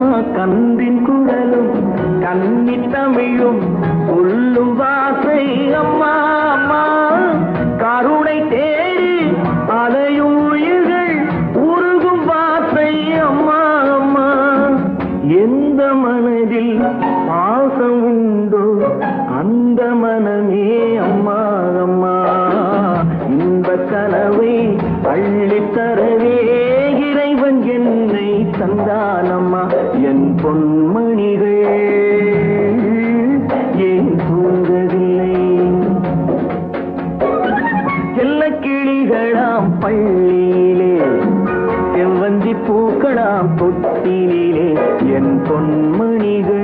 கந்தின் குரலும் கன்னி தமிழும் சொல்லும் வாசை அம்மா அம்மா. கருணை தேடி அலையும் உயிர்கள் உருகும் வாசை அம்மா அம்மா. எந்த மனதில் பாசம் உண்டோ அந்த மனமே அம்மா அம்மா. இந்த கனவை அள்ளித்தரவே இறைவன் என்னை தந்தான? என் பொன்மணிகள் ஏன் தூங்கவில்லை? செல்ல கிளிகளாம் பள்ளியிலே செவ்வந்தி பூக்களாம் தொட்டிலே என் பொன்மணிகள்